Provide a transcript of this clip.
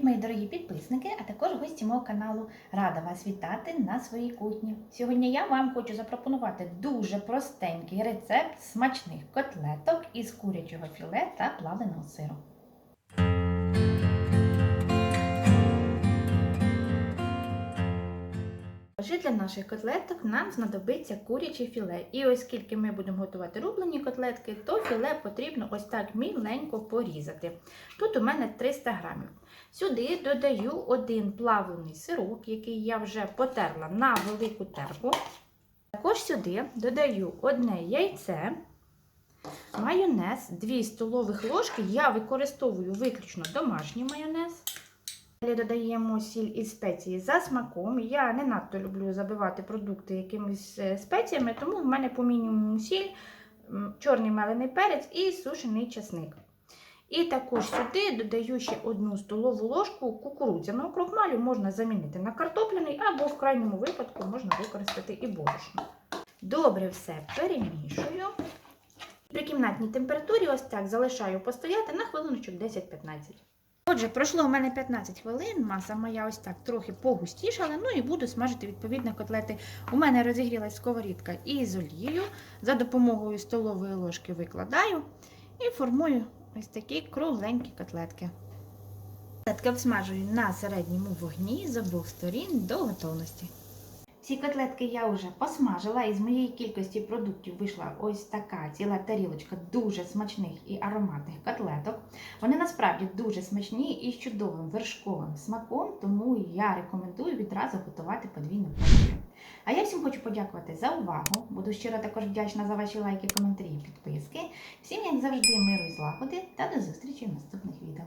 Привіт, мої дорогі підписники, а також гості мого каналу. Рада вас вітати на своїй кухні. Сьогодні я вам хочу запропонувати дуже простенький рецепт смачних котлеток із курячого філе та плавленого сиру. Отже, для наших котлеток нам знадобиться куряче філе. І оскільки ми будемо готувати рублені котлетки, то філе потрібно ось так міленько порізати. Тут у мене 300 грамів. Сюди додаю один плавлений сирок, який я вже потерла на велику терку. Також сюди додаю одне яйце, майонез, 2 столових ложки. Я використовую виключно домашній майонез. Далі додаємо сіль і спеції за смаком. Я не надто люблю забивати продукти якимись е, спеціями, тому в мене по мінімуму сіль, чорний мелений перець і сушений часник. І також сюди додаю ще одну столову ложку кукурудзяного крохмалю, можна замінити на картопляний, або в крайньому випадку можна використати і борошно. Добре все перемішую. При кімнатній температурі ось так залишаю постояти на хвилиночок 10-15. Отже, пройшло у мене 15 хвилин, маса моя ось так трохи погустішала, ну і буду смажити відповідно котлети. У мене розігрілась сковорідка із олією. За допомогою столової ложки викладаю і формую ось такі кругленькі котлетки. Котлетки обсмажую на середньому вогні з обох сторін до готовності. Ці котлетки я вже посмажила, і з моєї кількості продуктів вийшла ось така ціла тарілочка дуже смачних і ароматних котлеток. Вони насправді дуже смачні і з чудовим вершковим смаком, тому я рекомендую відразу готувати подвійну порцію. А я всім хочу подякувати за увагу. Буду щиро також вдячна за ваші лайки, коментарі і підписки. Всім, як завжди, миру і злагоди та до зустрічі в наступних відео.